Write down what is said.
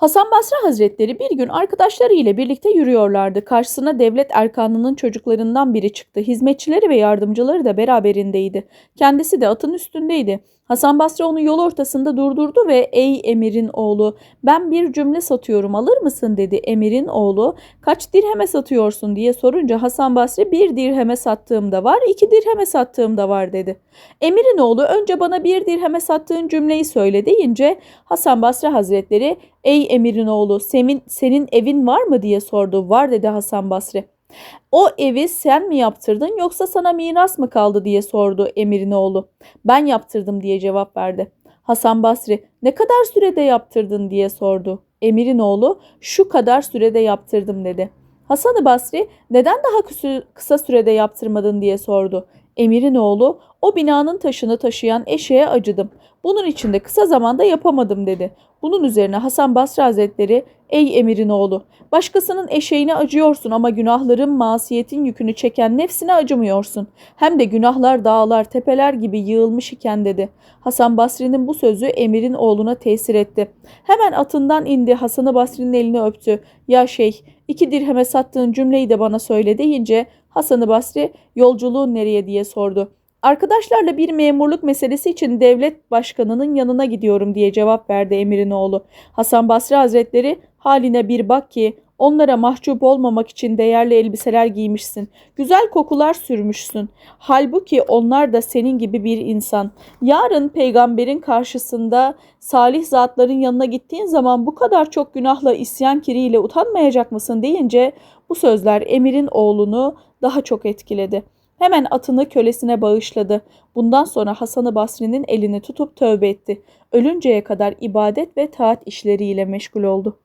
Hasan Basri Hazretleri bir gün arkadaşları ile birlikte yürüyorlardı. Karşısına devlet erkanının çocuklarından biri çıktı. Hizmetçileri ve yardımcıları da beraberindeydi. Kendisi de atın üstündeydi. Hasan Basri onu yol ortasında durdurdu ve ''Ey emirin oğlu ben bir cümle satıyorum alır mısın?'' dedi emirin oğlu. ''Kaç dirheme satıyorsun?'' diye sorunca Hasan Basri ''Bir dirheme sattığım da var, iki dirheme sattığım da var.'' dedi. Emirin oğlu önce bana bir dirheme sattığın cümleyi söyle deyince Hasan Basri Hazretleri ''Ey emirin oğlu senin, senin evin var mı?'' diye sordu. ''Var.'' dedi Hasan Basri. O evi sen mi yaptırdın yoksa sana miras mı kaldı diye sordu emirin oğlu. Ben yaptırdım diye cevap verdi. Hasan Basri ne kadar sürede yaptırdın diye sordu. Emirin oğlu şu kadar sürede yaptırdım dedi. Hasan Basri neden daha kısa- sürede yaptırmadın diye sordu. Emirin oğlu o binanın taşını taşıyan eşeğe acıdım. Bunun için de kısa zamanda yapamadım dedi. Bunun üzerine Hasan Basri Hazretleri ey emirin oğlu başkasının eşeğine acıyorsun ama günahların masiyetin yükünü çeken nefsine acımıyorsun. Hem de günahlar dağlar tepeler gibi yığılmış iken dedi. Hasan Basri'nin bu sözü emirin oğluna tesir etti. Hemen atından indi Hasan Basri'nin elini öptü. Ya şeyh iki dirheme sattığın cümleyi de bana söyle deyince Hasan Basri yolculuğun nereye diye sordu. Arkadaşlarla bir memurluk meselesi için devlet başkanının yanına gidiyorum diye cevap verdi emirin oğlu. Hasan Basri Hazretleri haline bir bak ki onlara mahcup olmamak için değerli elbiseler giymişsin. Güzel kokular sürmüşsün. Halbuki onlar da senin gibi bir insan. Yarın peygamberin karşısında salih zatların yanına gittiğin zaman bu kadar çok günahla isyan kiriyle utanmayacak mısın deyince bu sözler emirin oğlunu daha çok etkiledi. Hemen atını kölesine bağışladı. Bundan sonra Hasan-ı Basri'nin elini tutup tövbe etti. Ölünceye kadar ibadet ve taat işleriyle meşgul oldu.